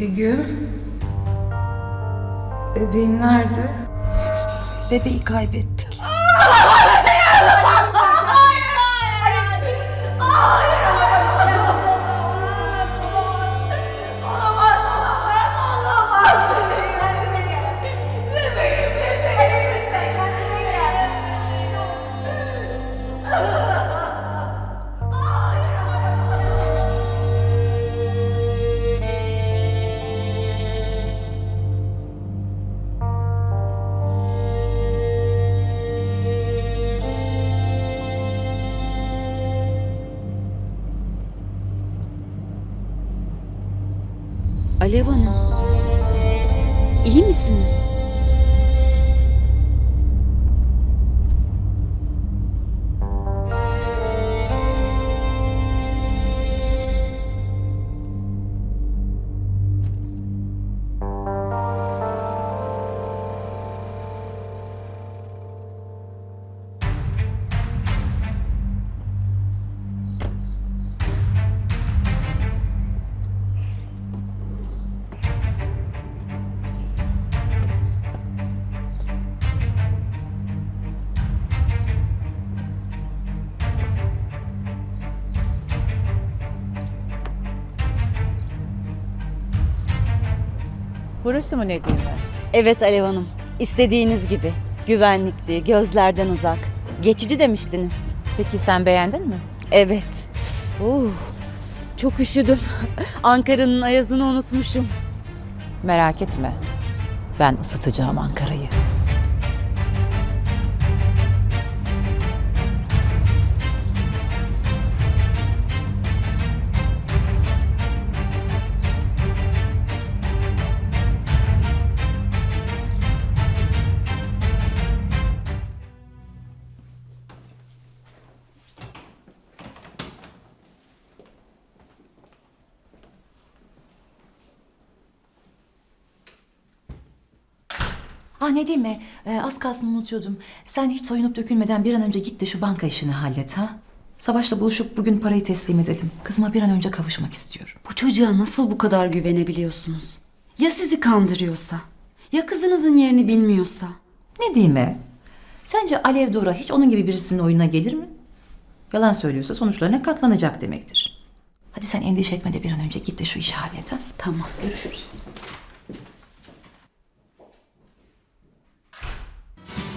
Begüm. Bebeğim nerede? Bebeği kaybettik. Alev Hanım. iyi misiniz? Burası mı Nedime? Evet Alev Hanım. İstediğiniz gibi. Güvenlikli, gözlerden uzak. Geçici demiştiniz. Peki sen beğendin mi? Evet. Uh, çok üşüdüm. Ankara'nın ayazını unutmuşum. Merak etme. Ben ısıtacağım Ankara'yı. Ah ne diyeyim mi? Ee, az kalsın unutuyordum. Sen hiç soyunup dökülmeden bir an önce git de şu banka işini hallet ha. Savaş'la buluşup bugün parayı teslim edelim. Kızıma bir an önce kavuşmak istiyorum. Bu çocuğa nasıl bu kadar güvenebiliyorsunuz? Ya sizi kandırıyorsa? Ya kızınızın yerini bilmiyorsa? Ne diyeyim mi? Sence Alev Dora hiç onun gibi birisinin oyununa gelir mi? Yalan söylüyorsa sonuçlarına katlanacak demektir. Hadi sen endişe etme de bir an önce git de şu işi hallet ha. Tamam. Görüşürüz.